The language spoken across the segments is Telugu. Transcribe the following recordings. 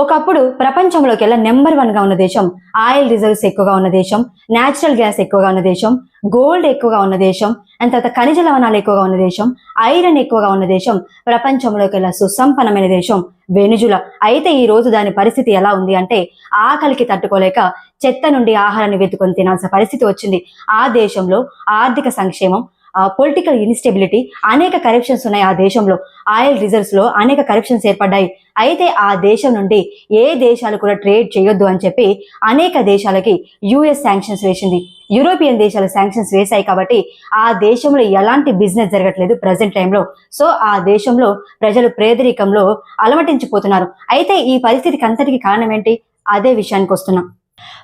ఒకప్పుడు ప్రపంచంలోకి వెళ్ళ నెంబర్ వన్గా ఉన్న దేశం ఆయిల్ రిజర్వ్స్ ఎక్కువగా ఉన్న దేశం న్యాచురల్ గ్యాస్ ఎక్కువగా ఉన్న దేశం గోల్డ్ ఎక్కువగా ఉన్న దేశం అండ్ తర్వాత ఖనిజ లవణాలు ఎక్కువగా ఉన్న దేశం ఐరన్ ఎక్కువగా ఉన్న దేశం ప్రపంచంలోకి వెళ్ళ సుసంపన్నమైన దేశం వెనుజుల. అయితే ఈ రోజు దాని పరిస్థితి ఎలా ఉంది అంటే ఆకలికి తట్టుకోలేక చెత్త నుండి ఆహారాన్ని వెతుకొని తినాల్సిన పరిస్థితి వచ్చింది. ఆ దేశంలో ఆర్థిక సంక్షేమం పొలిటికల్ ఇన్స్టెబిలిటీ అనేక కరప్షన్స్ ఉన్నాయి ఆ దేశంలో. ఆయిల్ రిజర్వ్స్లో అనేక కరప్షన్స్ ఏర్పడ్డాయి. అయితే ఆ దేశం నుండి ఏ దేశాలు కూడా ట్రేడ్ చేయొద్దు అని చెప్పి అనేక దేశాలకి యుఎస్ శాంక్షన్స్ వేసింది. యూరోపియన్ దేశాలు శాంక్షన్స్ వేశాయి కాబట్టి ఆ దేశంలో ఎలాంటి బిజినెస్ జరగట్లేదు ప్రజెంట్ టైంలో సో ఆ దేశంలో ప్రజలు పేదరికంలో అలమటించిపోతున్నారు. అయితే ఈ పరిస్థితికి అంతటికి కారణం ఏంటి? అదే విషయానికి వస్తున్నాం.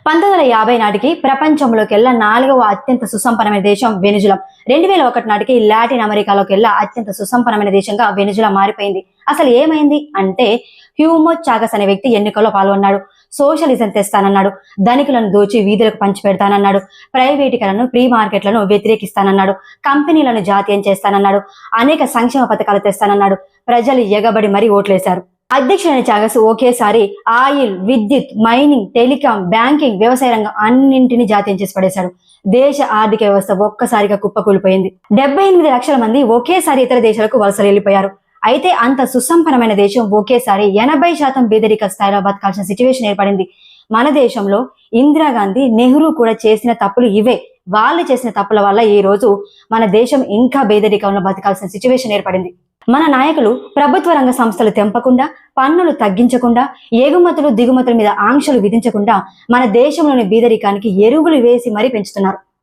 పంతొమ్మిది వందల యాభై నాటికి ప్రపంచంలోకెల్లా నాలుగవ అత్యంత సుసంపన్నమైన దేశం వెనుజులం. రెండు వేల ఒకటి నాటికి లాటిన్ అమెరికాలోకెల్లా అత్యంత సుసంపన్నమైన దేశంగా వెనుజులం మారిపోయింది. అసలు ఏమైంది అంటే హ్యూమో చాగస్ అనే వ్యక్తి ఎన్నికల్లో పాల్గొన్నాడు. సోషలిజం తెస్తానన్నాడు. ధనికులను దోచి వీధులకు పంచిపెడతానన్నాడు ప్రైవేటీకరణను ప్రీ మార్కెట్లను వ్యతిరేకిస్తానన్నాడు. కంపెనీలను జాతీయం చేస్తానన్నాడు. అనేక సంక్షేమ పథకాలు తెస్తానన్నాడు. ప్రజలు ఎగబడి మరీ ఓట్లేశారు. అధ్యక్షుడైన చాగస్ ఒకేసారి ఆయిల్ విద్యుత్ మైనింగ్ టెలికాం బ్యాంకింగ్ వ్యవసాయ రంగం అన్నింటినీ జాతీయం చేసి పడేశాడు. దేశ ఆర్థిక వ్యవస్థ ఒక్కసారిగా కుప్పకూలిపోయింది. డెబ్బై ఎనిమిది లక్షల మంది ఒకేసారి ఇతర దేశాలకు వలసలు వెళ్ళిపోయారు. అయితే అంత సుసంపన్నమైన దేశం ఒకేసారి ఎనభై శాతం బేదరిక స్థాయిలో బతకాల్సిన సిచ్యువేషన్ ఏర్పడింది. మన దేశంలో ఇందిరాగాంధీ నెహ్రూ కూడా చేసిన తప్పులు ఇవే. వాళ్ళు చేసిన తప్పుల వల్ల ఈ రోజు మన దేశం ఇంకా బేదరికంలో బతకాల్సిన సిచ్యువేషన్ ఏర్పడింది. మన నాయకులు ప్రభుత్వ రంగ సంస్థలు తెంపకుండా పన్నులు తగ్గించకుండా ఎగుమతులు దిగుమతుల మీద ఆంక్షలు విధించకుండా మన దేశంలోని బీదరికానికి ఎరువులు వేసి మరీ పెంచుతున్నారు.